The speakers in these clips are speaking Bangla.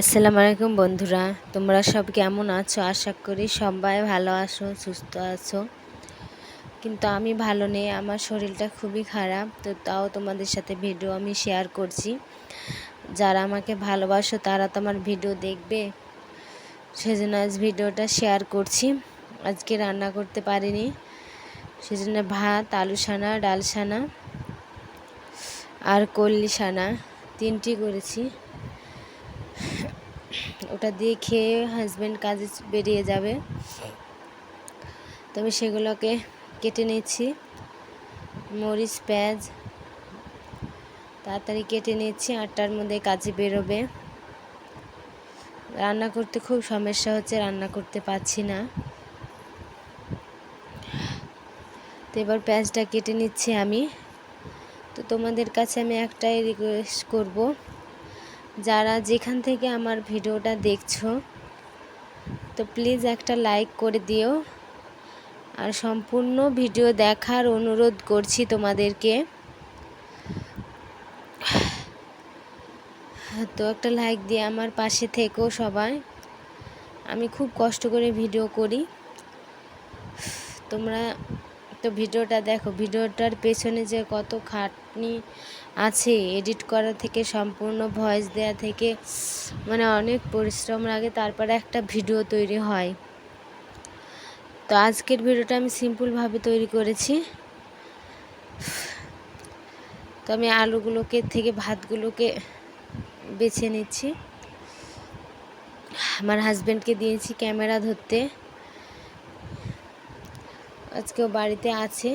আসসালামু আলাইকুম বন্ধুরা, তোমরা সব কেমন আছো? আশা করি সবাই ভালো আছো, সুস্থ আছো। কিন্তু আমি ভালো নেই, আমার শরীরটা খুবই খারাপ, তো তাও তোমাদের সাথে ভিডিও আমি শেয়ার করছি। যারা আমাকে ভালোবাসো, তারা তো আমার ভিডিও দেখবে। সেজন্য আজ ভিডিওটা শেয়ার করছি। আজকে রান্না করতে পারিনি। সেজন্য ভাত, আলু সানা ডাল সানা আর কল্লি সানা তিনটি করেছি। ওটা দিয়ে খেয়ে হাজব্যান্ড কাজে বেরিয়ে যাবে। তবে সেগুলোকে কেটে নিচ্ছি। মরিচ, পেঁয়াজ, তাড়াতাড়ি কেটে নিচ্ছি, আটটার মধ্যে কাজে বেরোবে। রান্না করতে খুব সমস্যা হচ্ছে, রান্না করতে পারছি না। তো এবার পেঁয়াজটা কেটে নিচ্ছি আমি। তো তোমাদের কাছে আমি একটাই রিকোয়েস্ট করব। যারা যেখান থেকে আমার ভিডিওটা দেখছ, তো প্লিজ একটা লাইক করে দিও। আর সম্পূর্ণ ভিডিও দেখার অনুরোধ করছি তোমাদেরকে। তো একটা লাইক দিয়ে আমার পাশে থেকো সবাই। আমি খুব কষ্ট করে ভিডিও করি। তোমরা তো ভিডিওটা দেখো, ভিডিওটার পেছনে যে কত খাটনি আছে এডিট করা থেকে সম্পূর্ণ ভয়েস দেয়া থেকে মানে অনেক পরিশ্রম লাগে, তারপরে একটা ভিডিও তৈরি হয়। তো আজকের ভিডিওটা আমি সিম্পলভাবে তৈরি করেছি। তো আমি আলুগুলোকে থেকে ভাতগুলোকে বেছে নিচ্ছি। আমার হাজব্যান্ডকে দিয়েছি ক্যামেরা ধরতে। আজকেও বাড়িতে আছে।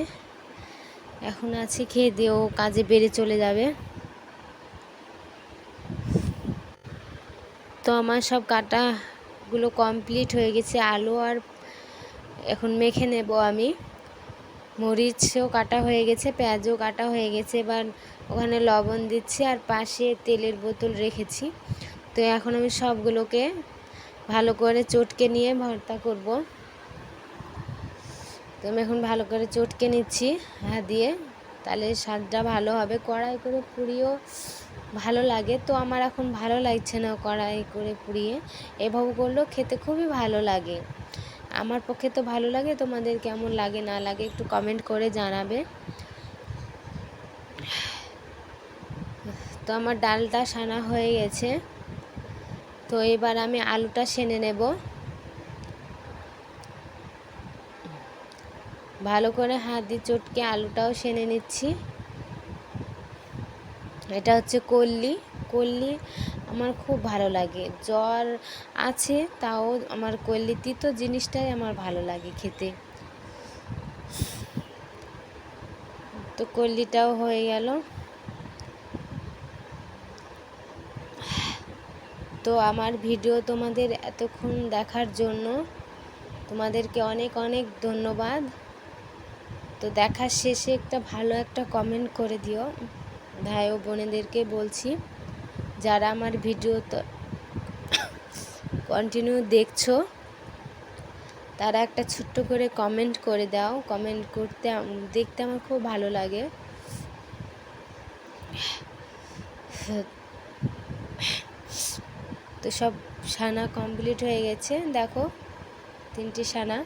এখন আছে, খেয়ে দিয়ে ও কাজে বেড়ে চলে যাবে। তো আমার সব কাটাগুলো কমপ্লিট হয়ে গেছে, আলু আর এখন মেখে নেব আমি। মরিচও কাটা হয়ে গেছে, পেঁয়াজও কাটা হয়ে গেছে, এবার ওখানে লবণ দিচ্ছি আর পাশে তেলের বোতল রেখেছি। তো এখন আমি সবগুলোকে ভালো করে চটকে নিয়ে ভর্তা করব। তো আমি এখন ভালো করে চটকে নিচ্ছি হ্যাঁ দিয়ে তাহলে স্বাদটা ভালো হবে। কড়াই করে পুড়িয়েও ভালো লাগে, তো আমার এখন ভালো লাগছে না কড়াই করে পুড়িয়ে। এভাবে করলেও খেতে খুবই ভালো লাগে। আমার পক্ষে তো ভালো লাগে, তোমাদের কেমন লাগে, না লাগে একটু কমেন্ট করে জানাবে। তো আমার ডালটা সানা হয়ে গেছে। তো এবার আমি আলুটা সেনে নেব। ভালো করে হাত দিয়ে চটকে আলুটাও সেনে নিচ্ছি। এটা হচ্ছে কল্লি। কল্লি আমার খুব ভালো লাগে। জ্বর আছে, তাও আমার কল্লি তিতো জিনিসটাই আমার ভালো লাগে খেতে। তো কল্লিটাও হয়ে গেল। তো আমার ভিডিও তোমাদের এতক্ষণ দেখার জন্য তোমাদেরকে অনেক অনেক ধন্যবাদ। তো দেখার শেষে একটা ভালো একটা কমেন্ট করে দিও। ভাই ও বোনেদেরকে বলছি, যারা আমার ভিডিও তো কন্টিনিউ দেখছ, তারা একটা ছোট্ট করে কমেন্ট করে দাও। কমেন্ট করতে দেখতে আমার খুব ভালো লাগে। তো সব সানা কমপ্লিট হয়ে গেছে। দেখো, তিনটি সানা।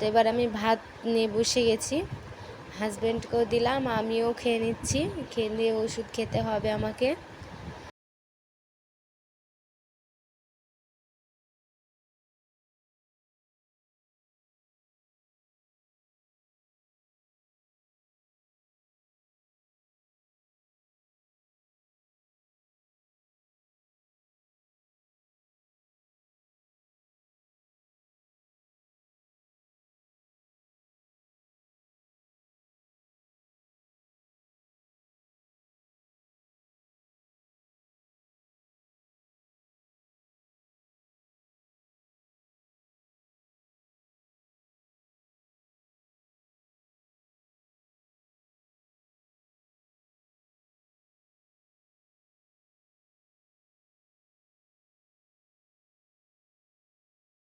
তো এবার আমি ভাত নিয়ে বসে গেছি। হাজব্যান্ডকেও দিলাম, আমিও খেয়ে নিচ্ছি। খেয়ে নিয়ে ওষুধ খেতে হবে আমাকে।